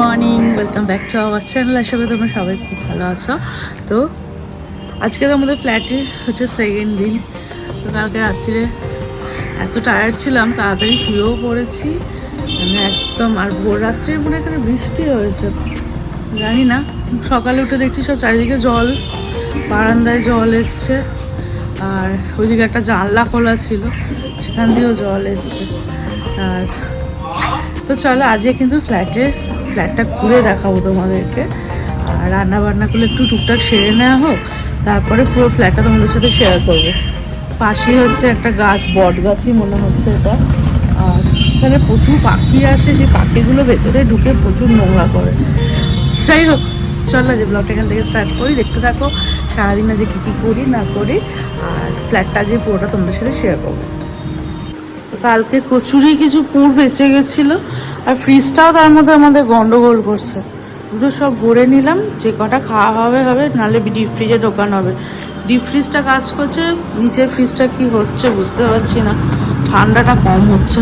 Morning welcome back to our channel আশা করি তোমরা সবাই খুব ভালো আছো। তো আজকে তো আমাদের ফ্ল্যাটে হচ্ছে সেকেন্ড দিন। তো কালকে রাত্রিরে এত টায়ার্ড ছিলাম, তাড়াতাড়ি শুয়েও পড়েছি। মানে একদম, আর ভোর রাত্রে মনে এখানে বৃষ্টি হয়েছে। জানি না, সকালে উঠে দেখছি সব চারিদিকে জল, বারান্দায় জল এসছে। আর ওইদিকে একটা জানলা খোলা ছিল, সেখান দিয়েও জল এসছে। আর তো চলো, আজকে কিন্তু ফ্ল্যাটে ফ্ল্যাটটা ঘুরে দেখাবো তোমাদেরকে। আর রান্না বান্নাগুলো একটু টুকটাক সেরে নেওয়া হোক, তারপরে পুরো ফ্ল্যাটটা তোমাদের সাথে শেয়ার করব। পাশে হচ্ছে একটা গাছ, বট গাছই মনে হচ্ছে এটা। আর এখানে প্রচুর পাখি আসে, সেই পাখিগুলো ভেতরে ঢুকে প্রচুর নোংরা করে। যাই হোক, চলো যে ব্লগটা এখান থেকে স্টার্ট করি, দেখতে থাকো, সারাদিন আজকে কী কী করি না করি, আর ফ্ল্যাটটা যে পুরোটা তোমাদের সাথে শেয়ার করব। কালকে কচুরি কিছু পুর বেঁচে গেছিল, আর ফ্রিজটাও তার মধ্যে আমাদের গন্ডগোল করছে। দুটো সব ভরে নিলাম, যে কটা খাওয়া হবে হবে, নাহলে ডিপ ফ্রিজে ঢোকানো হবে। ডিপ ফ্রিজটা কাজ করছে, নিচের ফ্রিজটা কি হচ্ছে বুঝতে পারছি না, ঠান্ডাটা কম হচ্ছে।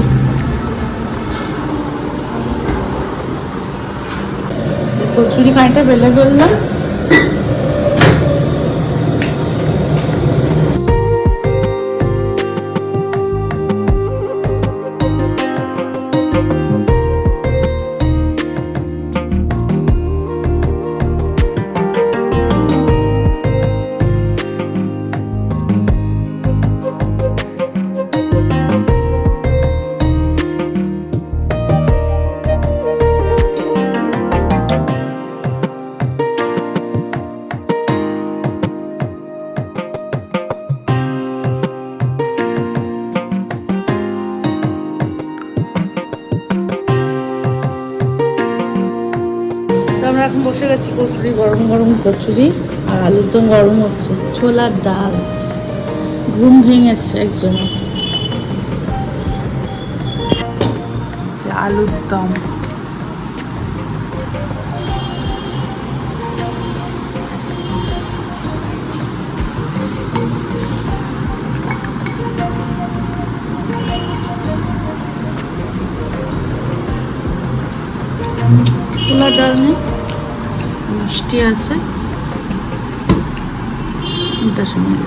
কচুরি খানিকটা বেলে ফেললাম। কচুরি গরম গরম কচুরি আর আলুর দম গরম হচ্ছে। ছোলার ডাল। ঘুম ভেঙেছে একজন। আলুর দম। ছোলার ডাল নেই? মিষ্টি আছে। এটা সময়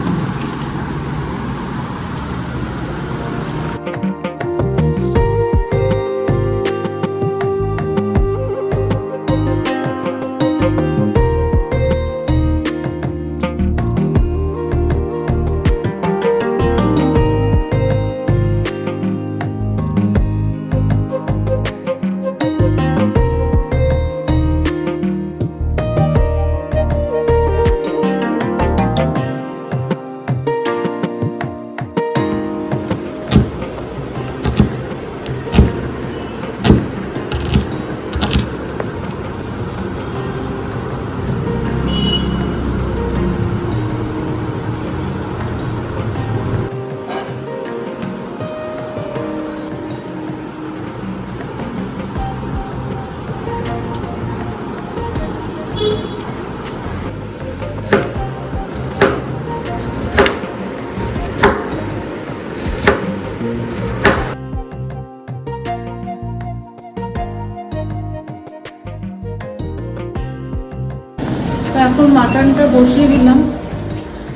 বসিয়ে দিলাম।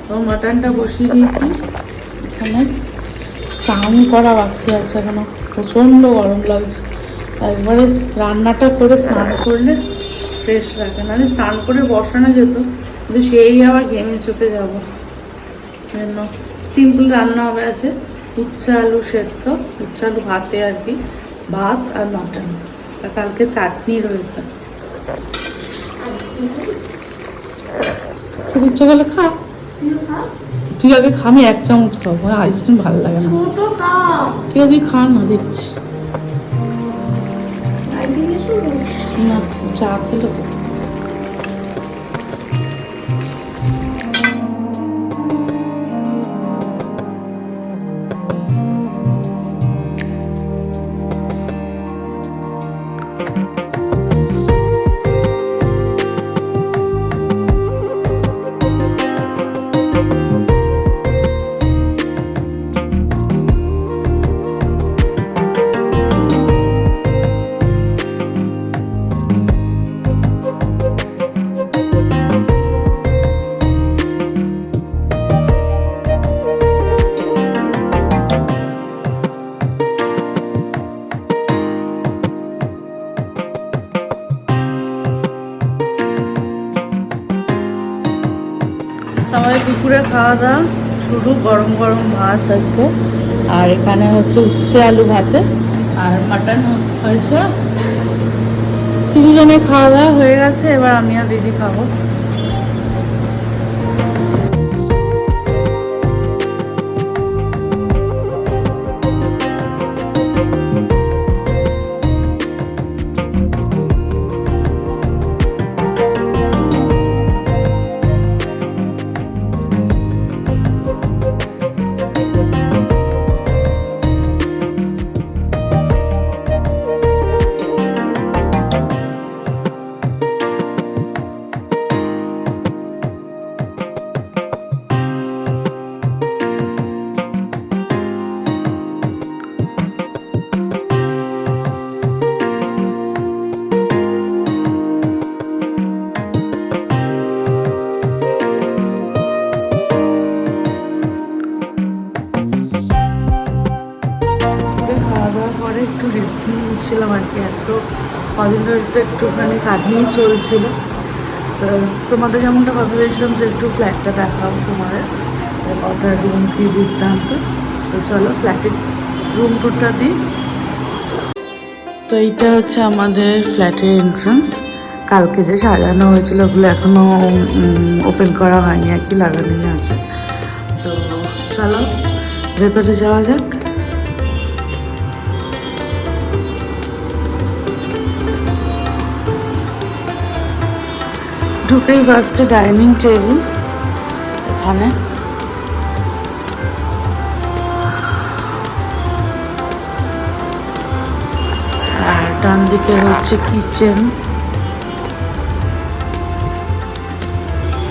এবং মাটনটা বসিয়ে দিয়েছি। এখানে চান করা বাকি আছে এখনও। প্রচণ্ড গরম লাগছে। একবারে রান্নাটা করে স্নান করলে ফ্রেশ লাগে নাহলে স্নান করে বসানো যেত, কিন্তু সেই আবার ঘেমে চুপে যাব। জন্য সিম্পল রান্না হবে আছে। উচ্ছে আলু সেদ্ধ, উচ্ছে আলু ভাতে আর কি, ভাত আর মাটন আর কালকে চাটনি রয়েছে। খেতে ইচ্ছে করলে খা। তুই আগে খা আমি এক চামচ খাব আইসক্রিম ভালো লাগে না। ঠিক আছে তুই খা না দেখছি। না চা খেলো আমাদের দুপুরে খাওয়া দাওয়া শুরু, গরম গরম ভাত আজকে। আর এখানে হচ্ছে উচ্ছে আলু ভাতে, আর মাটন হয়েছে। তিনজনে খাওয়া দাওয়া হয়ে গেছে, এবার আমি আর দিদি খাব। রেস্ট আর কি, এত কদিন ধরে তো একটুখানি কাটনিই চলছিল। তো তোমাদের যেমনটা কথা দিয়েছিলাম যে একটু ফ্ল্যাটটা দেখাবো তোমাদের কটা রুম কি দুর্দান্ত। তো চলো ফ্ল্যাটের রুম টুরটা দিই। তো এইটা হচ্ছে আমাদের ফ্ল্যাটের এন্ট্রান্স কালকে যে সাজানো হয়েছিল ওগুলো এখনও ওপেন করা হয়নি, আর কি লাগানোই আছে। তো চলো ভেতরে যাওয়া যাক। ঢুকেই ফার্স্টে ডাইনিং টেবিল এখানে। আর ডান দিকে হচ্ছে কিচেন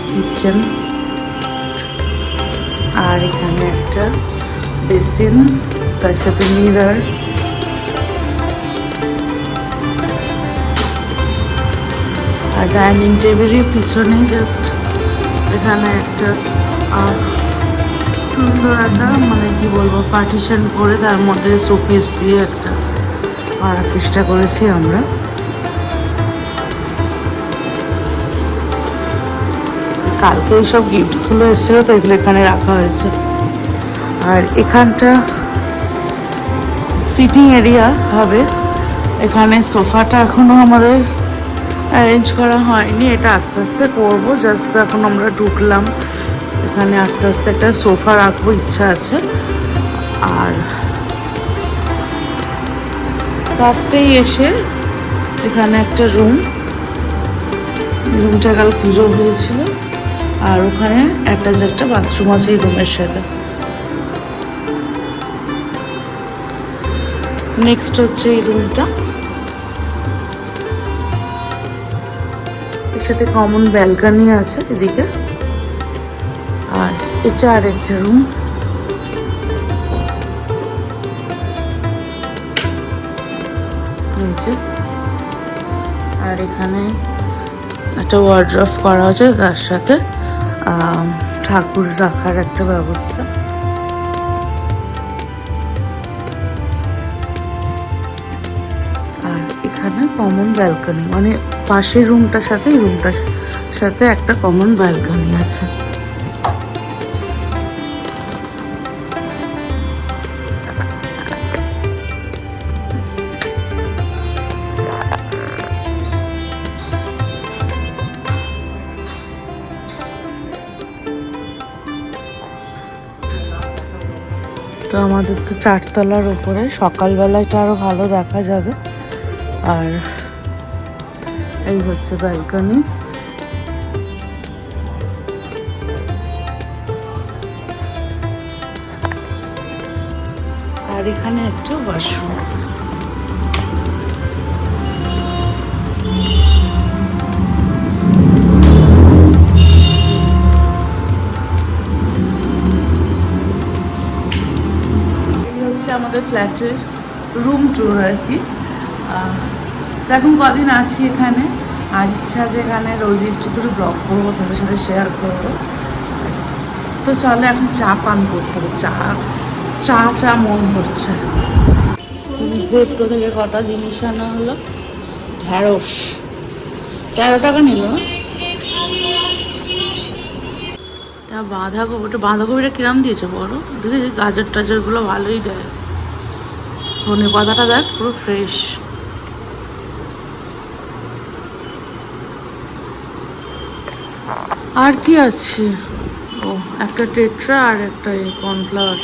কিচেন আর এখানে একটা বেসিন তার সাথে মিরার আর ডাইনিং টেবিলের পিছনে জাস্ট এখানে একটা সুন্দর একটা মানে কি বলব পার্টিশন করে তার মধ্যে শোপিস দিয়ে একটা করার চেষ্টা করেছি আমরা। কালকে এইসব গিফটসগুলো এসেছিল, তো এগুলো এখানে রাখা হয়েছে। আর এখানটা সিটিং এরিয়া হবে। এখানে সোফাটা এখনও আমাদের অ্যারেঞ্জ করা হয়নি, এটা আস্তে আস্তে করব। জাস্ট এখন আমরা ঢুকলাম। এখানে আস্তে আস্তে একটা সোফা রাখব, ইচ্ছা আছে। আর ফার্স্টেই এসে এখানে একটা রুম। রুমটা কাল পুজো হয়েছিল। আর ওখানে একটা যে একটা বাথরুম আছে এই রুমের সাথে। নেক্সট হচ্ছে এই রুমটা। সাথে কমন ব্যালকানি আছে এদিকে। আর এটা আর একটা রুম আর এখানে একটা ওয়ার্ড্রফ করা হয়েছে তার সাথে ঠাকুর রাখার একটা ব্যবস্থা। কমন ব্যালকনি মানে পাশের রুমটার সাথে রুমটার সাথে একটা কমন ব্যালকনি আছে। তো আমাদের তো চারতলার উপরে সকালবেলাটা আরও ভালো দেখা যাবে। আর এই হচ্ছে ব্যালকনি আর এখানে একটা ওয়াশরুম আমাদের ফ্ল্যাটের রুম ট্যুর আর কি। এখন কদিন আছি এখানে আর ইচ্ছা আছে এখানে রোজই একটু করে ব্লগ করব তোমাদের সাথে শেয়ার করব। তো চলে এখন চা পান করতে হবে চা চা চা মন জেপ্টো থেকে কটা জিনিস আনা হলো ঢ্যাঁড়স। তেরো টাকা নিল। না এটা বাঁধাকপি ওটা বাঁধাকপিটা কিরাম দিয়েছে বড় দেখেছি গাজর টাজরগুলো ভালোই দেয়। ধনে পাতাটা দেখ পুরো ফ্রেশ আর কি আছে? ও একটা টেট্রা আর একটা কর্নফ্লাওয়ার